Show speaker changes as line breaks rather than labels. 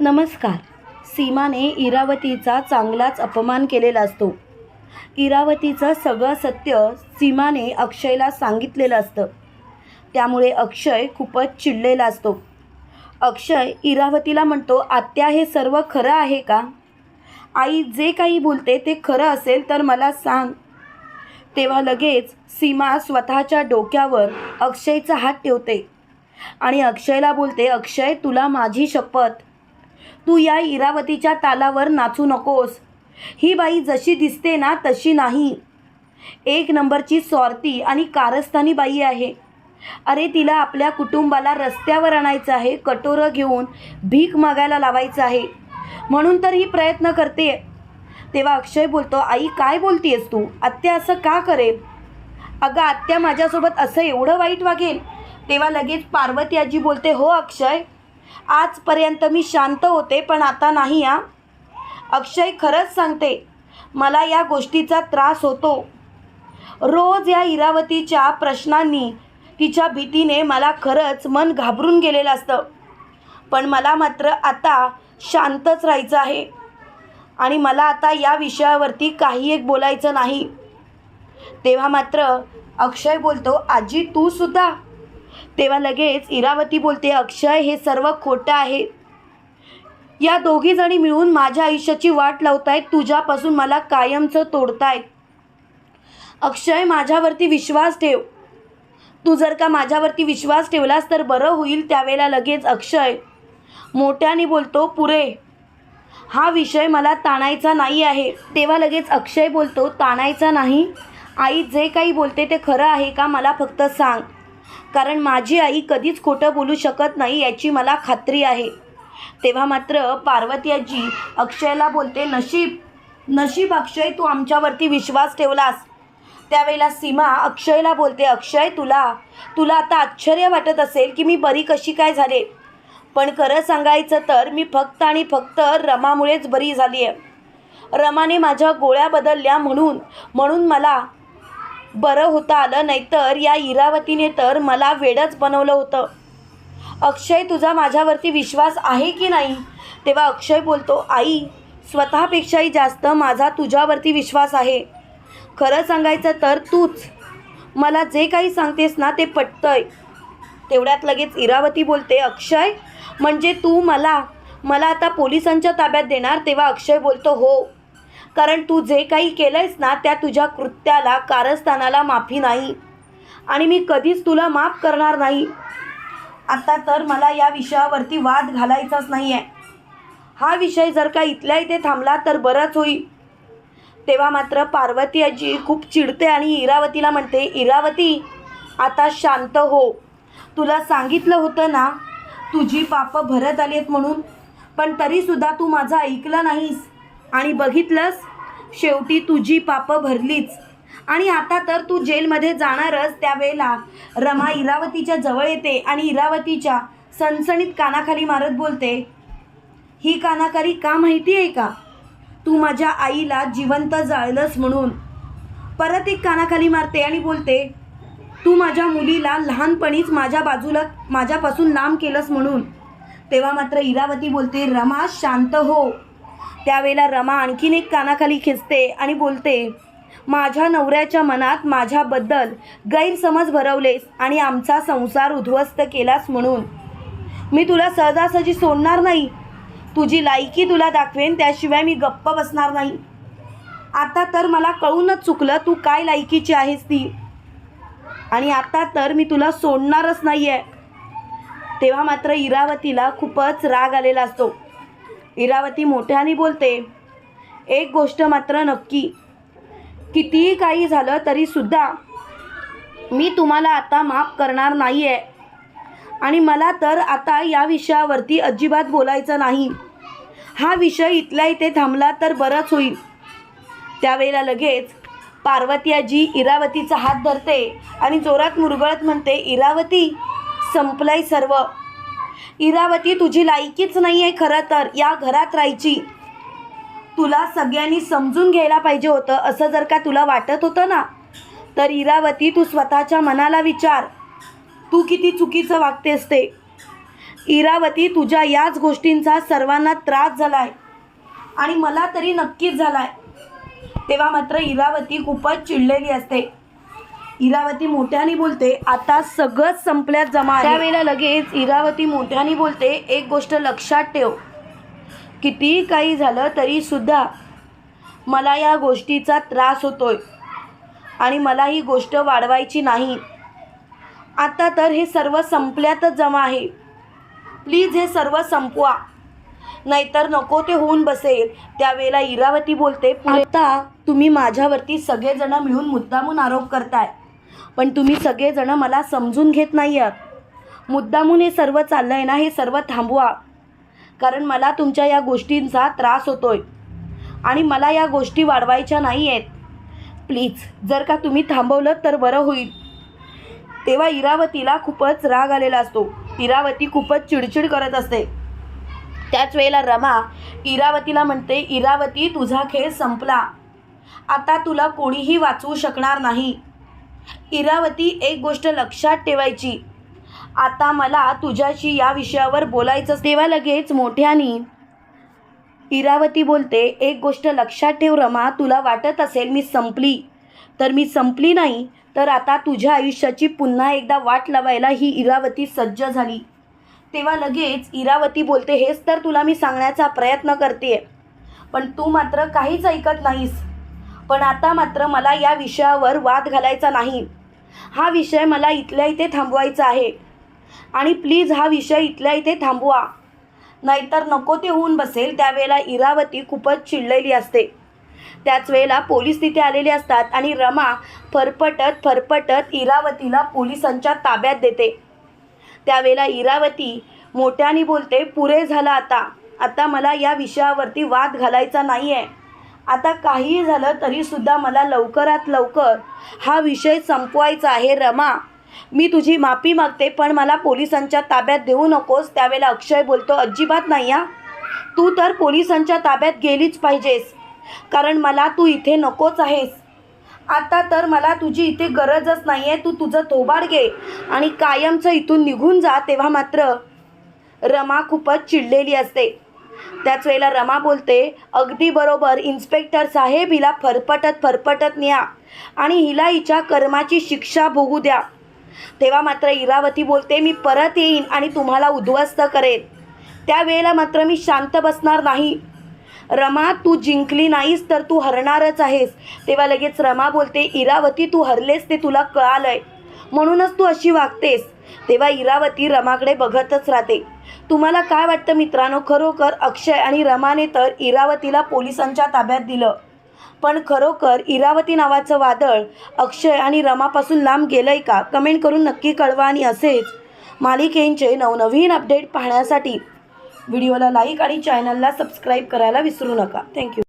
नमस्कार. सीमाने इरावतीचा चांगलाच अपमान केलेला असतो. इरावतीचं सगळं सत्य सीमाने अक्षयला सांगितलेलं असतं. त्यामुळे अक्षय खूपच चिडलेला असतो. अक्षय इरावतीला म्हणतो आत्या हे सर्व खरं आहे का? आई जे काही बोलते ते खरं असेल तर मला सांग. तेव्हा लगेच सीमा स्वतःच्या डोक्यावर अक्षयचा हात ठेवते आणि अक्षयला बोलते अक्षय तुला माझी शपथ. तू या इरावतीच्या तालावर नाचू नकोस. ही बाई जशी दिसते ना तशी नाही. एक नंबरची स्वार्थी आणि कारस्थानी बाई आहे. अरे तिला आपल्या कुटुंबाला रस्त्यावर आणायचं आहे कटोरं घेऊन भीक मागायला लावायचं आहे. म्हणून तर ही प्रयत्न करते. तेव्हा अक्षय बोलतो आई काय बोलतीयस तू? आत्या असं का करेल? अगं आत्या माझ्यासोबत असं एवढं वाईट वागेल? तेव्हा लगेच पार्वती आजी बोलते हो अक्षय आजपर्यंत मी शांत होते पण आता नाही हा. अक्षय खरंच सांगते मला या गोष्टीचा त्रास होतो. रोज या इरावतीच्या प्रश्नांनी तिच्या भीतीने मला खरंच मन घाबरून गेलेलं असतं. पण मला मात्र आता शांतच राहायचं आहे. आणि मला आता या विषयावरती काही एक बोलायचं नाही. तेव्हा मात्र अक्षय बोलतो आजी तू सुद्धा तेव्हा लगेच इरावती बोलते अक्षय हे सर्व खोटं आहे. या दोघी जणी मिळून माझ्या आयुष्याची वाट लावतायत तुझ्यापासून मला कायमचं तोडतायत. अक्षय माझ्यावरती विश्वास ठेव. तू जर का माझ्यावरती विश्वास ठेवलास तर बरं होईल त्यावेळेला लगेच अक्षय मोठ्याने बोलतो पुरे हा विषय मला ताणायचा नाही आहे. तेव्हा लगेच अक्षय बोलतो ताणायचा नाही. आई जे काही बोलते ते खरं आहे का? मला फक्त सांग. कारण माझी आई कधीच खोटं बोलू शकत नाही याची मला खात्री आहे. तेव्हा मात्र पार्वती आजी अक्षयला बोलते नशीब नशीब अक्षय तू आमच्यावरती विश्वास ठेवलास. त्यावेळेला सीमा अक्षयला बोलते अक्षय तुला तुला आता आश्चर्य वाटत असेल की मी बरी कशी काय झाले. पण खरं सांगायचं तर मी फक्त आणि फक्त रमामुळेच बरी झाली आहे रमाने माझ्या गोळ्या बदलल्या म्हणून म्हणून मला बरं होतं आलं नाहीतर या इरावतीने तर मला वेडच बनवलं होतं. अक्षय तुझा माझ्यावरती विश्वास आहे की नाही? तेव्हा अक्षय बोलतो आई स्वतःपेक्षाही जास्त माझा तुझ्यावरती विश्वास आहे. खरं सांगायचं तर तूच. मला जे काही सांगतेस ना ते पटतंय. तेवढ्यात लगेच इरावती बोलते अक्षय म्हणजे तू मला मला आता पोलिसांच्या ताब्यात देणार? तेव्हा अक्षय बोलतो हो. कारण तू जे काही केलं आहेस ना त्या तुझ्या कृत्याला कारस्थानाला माफी नाही. आणि मी कधीच तुला माफ करणार नाही. आता तर मला या विषयावरती वाद घालायचाच नाही आहे हा विषय जर का इथल्या इथे थांबला तर बरंच होईल. तेव्हा मात्र पार्वती आजी खूप चिडते आणि इरावतीला म्हणते इरावती आता शांत हो. तुला सांगितलं होतं ना तुझी पापं भरत आली आहेत म्हणून पण तरीसुद्धा तू माझं ऐकलं नाहीस आणि बघितलंस शेवटी तुझी पापं भरलीच. आणि आता तर तू जेलमध्ये जाणारच त्यावेळेला. रमा इरावतीच्या जवळ येते आणि इरावतीच्या सणसणीत कानाखाली मारत बोलते ही कानाकारी का माहिती आहे का? तू माझ्या आईला जिवंत जाळलंस म्हणून. परत एक कानाखाली मारते आणि बोलते तू माझ्या मुलीला लहानपणीच माझ्या बाजूला माझ्यापासून लांब केलंस म्हणून. तेव्हा मात्र इरावती बोलते रमा शांत हो. त्यावेळेला रमा आणखीन एक कानाखाली खिचते आणि बोलते माझ्या नवऱ्याच्या मनात माझ्याबद्दल गैरसमज भरवलेस आणि आमचा संसार उद्ध्वस्त केलास म्हणून. मी तुला सहजासहजी सोडणार नाही. तुझी लायकी तुला दाखवेन त्याशिवाय मी गप्प बसणार नाही. आता तर मला कळूनच चुकलं तू काय लायकीची आहेस ती. आणि आता तर मी तुला सोडणारच नाही आहे तेव्हा मात्र इरावतीला खूपच राग आलेला असतो. इरावती मोठ्याने बोलते एक गोष्ट मात्र नक्की. कितीही काही झालं तरीसुद्धा मी तुम्हाला आता माफ करणार नाही आहे आणि मला तर आता या विषयावरती अजिबात बोलायचं नाही. हा विषय इथल्या इथे थांबला तर बरंच होईल. त्यावेळेला लगेच पार्वतीयाजी इरावतीचा हात धरते आणि जोरात मुरगळत म्हणते इरावती संपलंय सर्व. इरावती तुझी लायकीच नाही आहे खरं तर. या घरात राहायची. तुला सगळ्यांनी समजून घ्यायला पाहिजे होतं असं जर का तुला वाटत होतं ना तर इरावती तू स्वतःच्या मनाला विचार. तू किती चुकीचं वागतेस ते. इरावती तुझ्या याच गोष्टींचा सर्वांना त्रास झाला आहे आणि मला तरी नक्कीच झाला आहे तेव्हा मात्र इरावती खूपच चिडलेली असते. इरावती मोठ्याने बोलते आता सगळंच संपल्यात जमा त्यावेळेला लगेच इरावती मोठ्याने बोलते एक गोष्ट लक्षात ठेव. कितीही काही झालं तरी सुद्धा मला या गोष्टीचा त्रास होतोय आणि मला ही गोष्ट वाढवायची नाही. आता तर हे सर्व संपल्यातच जमा आहे. प्लीज हे सर्व संपवा. नाहीतर नको ते होऊन बसेल. त्यावेळेला इरावती बोलते आता तुम्ही माझ्यावरती सगळेजण मिळून मुद्दामून आरोप करताय. पण तुम्ही सगळेजणं मला समजून घेत नाही आहात मुद्दामून हे सर्व चाललं आहे ना हे सर्व थांबवा. कारण मला तुमच्या या गोष्टींचा त्रास होतो आहे आणि मला या गोष्टी वाढवायच्या नाही आहेत प्लीज जर का तुम्ही थांबवलं तर बरं होईल. तेव्हा इरावतीला खूपच राग आलेला असतो. इरावती खूपच चिडचिड करत असते. त्याच वेळेला रमा इरावतीला म्हणते इरावती तुझा खेळ संपला. आता तुला कोणीही वाचवू शकणार नाही. इरावती एक गोष्ट लक्षात ठेवायची. आता मला तुझ्याशी या विषयावर बोलायचं तेव्हा लगेच मोठ्यानी इरावती बोलते एक गोष्ट लक्षात ठेव रमा तुला वाटत असेल मी संपली. तर मी संपली नाही तर आता तुझ्या आयुष्याची पुन्हा एकदा वाट लावायला ही इरावती सज्ज झाली. तेव्हा लगेच इरावती बोलते हेच तर तुला मी सांगण्याचा प्रयत्न करते पण तू मात्र काहीच ऐकत नाहीस. पण आता मात्र मला या विषयावर वाद घालायचा नाही. हा विषय मला इथल्या इथे थांबवायचा आहे. आणि प्लीज हा विषय इथल्या इथे थांबवा. नाहीतर नको ते होऊन बसेल त्यावेळेला इरावती खूपच चिडलेली असते. त्याच वेळेला पोलीस तिथे आलेले असतात आणि रमा फरफटत फरफटत इरावतीला पोलिसांच्या ताब्यात देते. त्यावेळेला इरावती मोठ्याने बोलते पुरे झालं आता. आता मला या विषयावरती वाद घालायचा नाही आहे आता काहीही झालं तरीसुद्धा मला लवकरात लवकर हा विषय संपवायचा आहे रमा. मी तुझी माफी मागते पण मला पोलिसांच्या ताब्यात देऊ नकोस. त्यावेळेला अक्षय बोलतो अजिबात नाही हा. तू तर पोलिसांच्या ताब्यात गेलीच पाहिजेस. कारण मला तू इथे नकोच आहेस. आता तर मला तुझी इथे गरजच नाही आहे तू तुझं थोबाड घे आणि कायमचं इथून निघून जा तेव्हा मात्र. रमा खूपच चिडलेली असते. त्याच वेळेला रमा बोलते अगदी बरोबर इन्स्पेक्टर साहेब हिला फरफटत फरफटत न्या आणि हिला हिच्या कर्माची शिक्षा भोगू द्या. तेव्हा मात्र इरावती बोलते मी परत येईन आणि तुम्हाला उद्ध्वस्त करेन. त्यावेळेला मात्र मी शांत बसणार नाही. रमा तू जिंकली नाहीस तर तू हरणारच आहेस. तेव्हा लगेच रमा बोलते इरावती तू हरलेस ते तुला कळालंय. म्हणूनच तू अशी वागतेस. तेव्हा इरावती रमाकडे बघतच राहते. तुम्हाला काय वाटतं मित्रांनो? खरोखर अक्षय आणि रमाने तर इरावतीला पोलिसांच्या ताब्यात दिलं. पण खरोखर इरावती नावाचं वादळ अक्षय आणि रमापासून लांब गेलं आहे का? कमेंट करून नक्की कळवा आणि असेच मालिकेंचे नवनवीन अपडेट पाहण्यासाठी व्हिडिओला लाईक आणि चॅनलला सबस्क्राईब करायला विसरू नका. थँक्यू.